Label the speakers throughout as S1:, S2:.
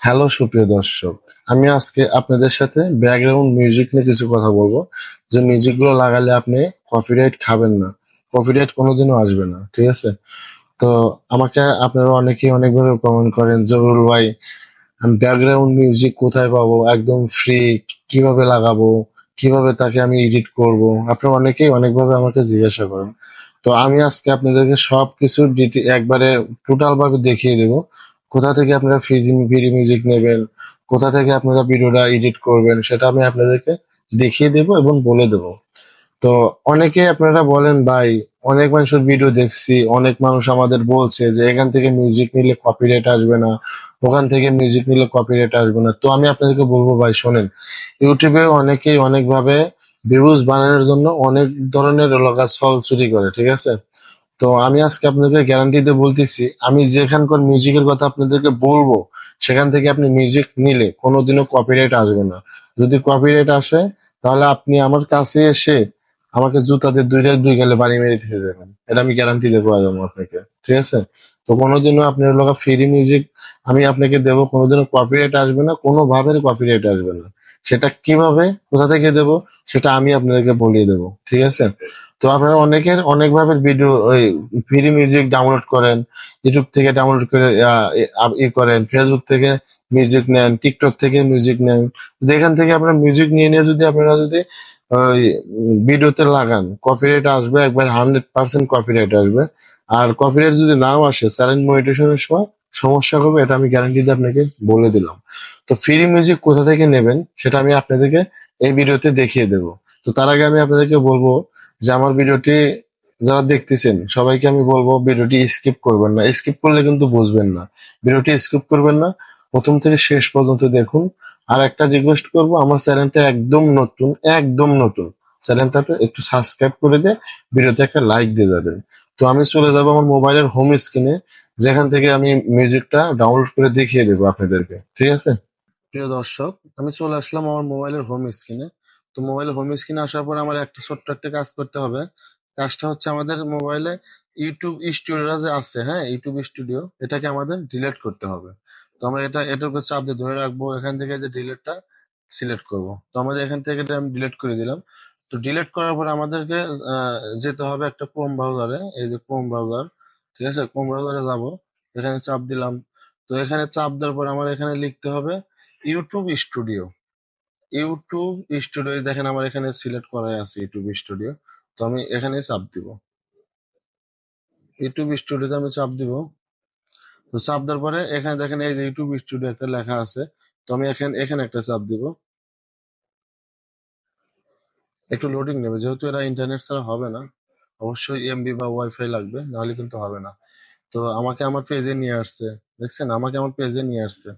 S1: Hello সুপ্রিয় দর্শক, আমি আজকে আপনাদের সাথে ব্যাকগ্রাউন্ড মিউজিক নিয়ে কিছু কথা বলব। যে মিউজিকগুলো লাগালে আপনি কপিরাইট খাবেন না। কপিরাইট কোনোদিনও আসবে না, ঠিক আছে? তো আমাকে আপনারা অনেকেই অনেকভাবে কমেন্ট করেন জহুরুল ভাই, আমি ব্যাকগ্রাউন্ড মিউজিক কোথায় পাবো? একদম ফ্রি কীভাবে লাগাবো? কীভাবে তাকে আমি এডিট করব? আপনারা অনেকেই অনেকভাবে আমাকে জিজ্ঞাসা করেন। তো আমি আজকে আপনাদেরকে সব কিছু একবারে টোটাল ভাবে দেখিয়ে দেবো। কোথা থেকে আপনারা ফ্রি মিউজিক নেবেন? কোথা থেকে আপনারা ভিডিওটা এডিট করবেন? সেটা আমি আপনাদেরকে দেখিয়ে দেবো এবং বলে দেবো। তো অনেকে আপনারা বলেন, ভাই, অনেক মানুষের ভিডিও দেখছি, অনেক মানুষ আমাদের বলছে যে এখান থেকে মিউজিক নিলে কপিরাইট আসবে না, ওখান থেকে মিউজিক নিলে কপিরাইট আসবে না। তো আমি আপনাদেরকে বলব, ভাই, শোনেন, ইউটিউবে অনেকেই অনেকভাবে ভিউজ বানানোর জন্য অনেক ধরনের এলাকা ছল চুরি করে, ঠিক আছে? তো আমি আজকে আপনাদেরকে গ্যারান্টি দিয়ে বলতেছি, আমি যেখানকার মিউজিকের কথা আপনাদেরকে বলব, সেখান থেকে আপনি মিউজিক নিলে কোনোদিনও কপিরাইট আসবে না। যদি কপিরাইট আসে, তাহলে আপনি আমার কাছে এসে আমাকে জুতা দিয়ে দুইটা দুই গেলে বাড়ি মেরে দিতে দেবেন। এটা আমি গ্যারান্টি দেবো আপনাকে। ঠিক আছে? তো কোনোদিনও আপনার লোক ফ্রি মিউজিক আমি আপনাকে দেবো, কোনোদিনও কপিরাইট আসবে না কোনোভাবে কপিরাইট আসবে না। সেটা কীভাবে, কোথা থেকে দেবো, সেটা আমি আপনাদেরকে বলিয়ে দেবো। ঠিক আছে? তো আপনারা অনেকের অনেকভাবে ভিডিও ওই ফ্রি মিউজিক ডাউনলোড করেন ইউটিউব থেকে ডাউনলোড করে আহ, আহ, ই করেন ফেসবুক থেকে মিউজিক নেন টিকটক থেকে মিউজিক নেন। এখান থেকে আপনারা মিউজিক নিয়ে নিয়ে যদি আপনারা যদি ওই ভিডিওতে লাগান কপিরাইট আসবে একবার হান্ড্রেড পার্সেন্ট কপিরাইট আসবে। আর কপিরাইট যদি নাও আসে চ্যানেল মনিটেশনের সময় সমস্যা হবে এটা আমি গ্যারান্টি দিয়ে আপনাকে বলে দিলাম। তো ফ্রি মিউজিক কোথা থেকে নেবেন সেটা আমি আপনাদেরকে এই ভিডিওতে দেখিয়ে দেব। তো তার আগে আমি আপনাদেরকে বলব যে আমার ভিডিওটি যারা দেখতেছেন, সবাইকে আমি বলব ভিডিওটি স্কিপ করবেন না। স্কিপ করলে কিন্তু বুঝবেন না। ভিডিওটি স্কিপ করবেন না। প্রথম থেকে শেষ পর্যন্ত দেখুন। আর একটা রিকোয়েস্ট করব, আমার চ্যানেলটা একদম নতুন একদম নতুন। চ্যানেলটাতে একটু সাবস্ক্রাইব করে দিয়ে ভিডিওতে একটা লাইক দিয়ে যাবেন। তো আমি চলে যাব আমার মোবাইলের হোম স্ক্রিনে যেখান থেকে আমি মিউজিকটা ডাউনলোড করে দেখিয়ে দেবো আপনাদেরকে। ঠিক আছে? প্রিয় দর্শক, আমি চলে আসলাম আমার মোবাইলের হোম স্ক্রিনে তো মোবাইলের হোম স্ক্রিনে আসার পর আমার একটা ছোট্ট একটা কাজ করতে হবে। কাজটা হচ্ছে আমাদের মোবাইলে ইউটিউব স্টুডিওটা যে আছে হ্যাঁ? ইউটিউব স্টুডিও এটাকে আমাদের ডিলেট করতে হবে। তো আমরা এটা, এটার উপর চাপ দিয়ে ধরে রাখব, এখান থেকে যে ডিলিটটা সিলেক্ট করব। তো আমাদের এখান থেকে এটা আমি ডিলিট করে দিলাম। তো ডিলেট করার পর আমাদেরকে যেতে হবে একটা ক্রোম ব্রাউজারে এই যে ক্রোম ব্রাউজার ঠিক আছে? ক্রোম ব্রাউজারে যাব, এখানে চাপ দিলাম। তো এখানে চাপ দেওয়ার পর আমার এখানে লিখতে হবে ইউটিউব স্টুডিও ইউটিউব স্টুডিও দেখেন আমার এখানে সিলেক্ট করাই আছে ইউটিউব স্টুডিও। তো আমি এখানে চাপ দিব। ইউটিউব স্টুডিওতে আমি চাপ দিব। তো চাপ দেওয়ার পরে এখানে দেখেন এই যে ইউটিউব স্টুডিও একটা লেখা আছে। তো আমি এখানে এখানে একটা চাপ দিব। একটু লোডিং নেবে, যেহেতু এরা ইন্টারনেট ছাড়া হবে না, অবশ্যই এমবি বা ওয়াইফাই লাগবে, নাহলে কিন্তু হবে না। তো আমাকে আমার পেজে নিয়ে আসছে, দেখছেন? আমাকে আমার পেজে নিয়ে আসছে।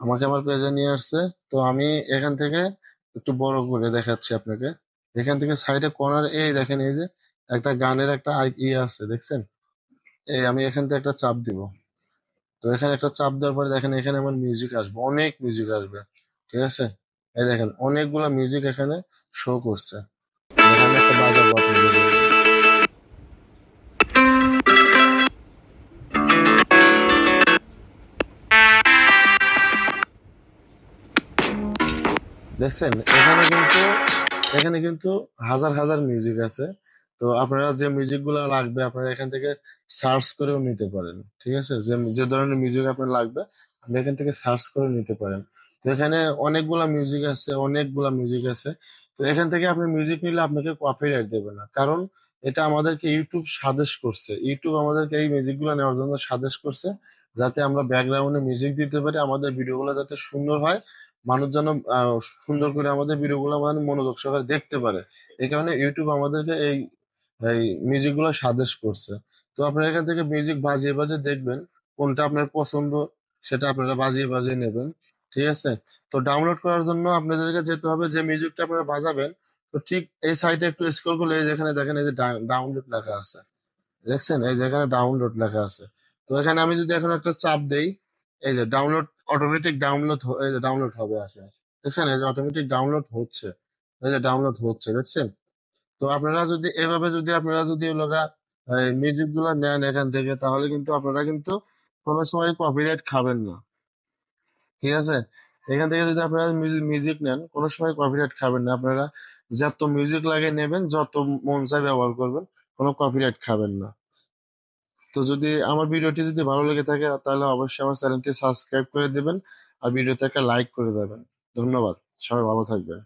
S1: আমাকে আমার পেজে নিয়ে আসছে। তো আমি এখান থেকে একটু বড় করে দেখাচ্ছি আপনাকে। এখান থেকে সাইডে কর্নার এই দেখেন, এই যে একটা গানের একটা আই ইয়ে আছে, দেখছেন? এই আমি এখান থেকে একটা চাপ দিব। তো এখানে একটা চাপ দেওয়ার পরে দেখেন, এখানে আমার মিউজিক আসবে, অনেক মিউজিক আসবে। ঠিক আছে? এই দেখেন, অনেকগুলা মিউজিক এখানে শো করছে। এখানে একটা বাজার আপনাদের দেখছেন, এখানে কিন্তু এখানে কিন্তু হাজার হাজার মিউজিক আছে। তো আপনারা যে মিউজিকগুলো লাগবে, আপনারা এখান থেকে সার্চ করেও নিতে পারেন, ঠিক আছে? যে যে ধরনের মিউজিক আপনার লাগবে, আপনি এখান থেকে সার্চ করে নিতে পারেন। তো এখানে অনেকগুলা মিউজিক আছে, অনেকগুলা মিউজিক আছে। তো এখান থেকে আপনি মিউজিক নিলে আপনাকে কপিরাইট দেবে না। কারণ এটা আমাদেরকে ইউটিউব সাজেস্ট করছে। ইউটিউব আমাদেরকে এই মিউজিকগুলো নেওয়ার জন্য সাজেস্ট করছে, যাতে আমরা ব্যাকগ্রাউন্ডে মিউজিক দিতে পারি, আমাদের ভিডিওগুলো যাতে সুন্দর হয় মানুষ যেন সুন্দর করে আমাদের ভিডিওগুলো মানে মনোযোগ সহকারে দেখতে পারে। এই কারণে ইউটিউব আমাদেরকে এই এই মিউজিকগুলো সাজেস্ট করছে। তো আপনারা এখান থেকে মিউজিক বাজিয়ে বাজিয়ে দেখবেন, কোনটা আপনার পছন্দ সেটা আপনারা বাজিয়ে বাজিয়ে নেবেন, ঠিক আছে? তো ডাউনলোড করার জন্য আপনাদেরকে যেতে হবে যে মিউজিকটা আপনারা বাজাবেন, তো ঠিক এই সাইডে একটু স্ক্রল করলে এই যেখানে দেখেন এই যে ডাউনলোড লেখা আছে, দেখছেন? এই যেখানে ডাউনলোড লেখা আছে। তো এখানে আমি যদি এখন একটা চাপ দেই, এই যে ডাউনলোড অটোমেটিক ডাউনলোড ডাউনলোড হবে আসলে। দেখছেন? এই যে অটোমেটিক ডাউনলোড হচ্ছে। এই যে ডাউনলোড হচ্ছে, দেখছেন? তো আপনারা যদি, এভাবে যদি আপনারা যদি ওগুলা মিউজিকগুলো নেন এখান থেকে, তাহলে কিন্তু আপনারা কিন্তু কোনো সময় কপিরাইট খাবেন না। ঠিক আছে? এখান থেকে যদি আপনারা মিউজিক নেন, কোনো সময় কপিরাইট খাবেন না। আপনারা যত মিউজিক লাগে নেবেন, যত মন চায় ব্যবহার করবেন, কোনো কপিরাইট খাবেন না। তো যদি আমার ভিডিওটি যদি ভালো লেগে থাকে, তাহলে অবশ্যই আমার চ্যানেলটি সাবস্ক্রাইব করে দেবেন আর ভিডিওতে একটা লাইক করে দেবেন। ধন্যবাদ। সবাই ভালো থাকবেন।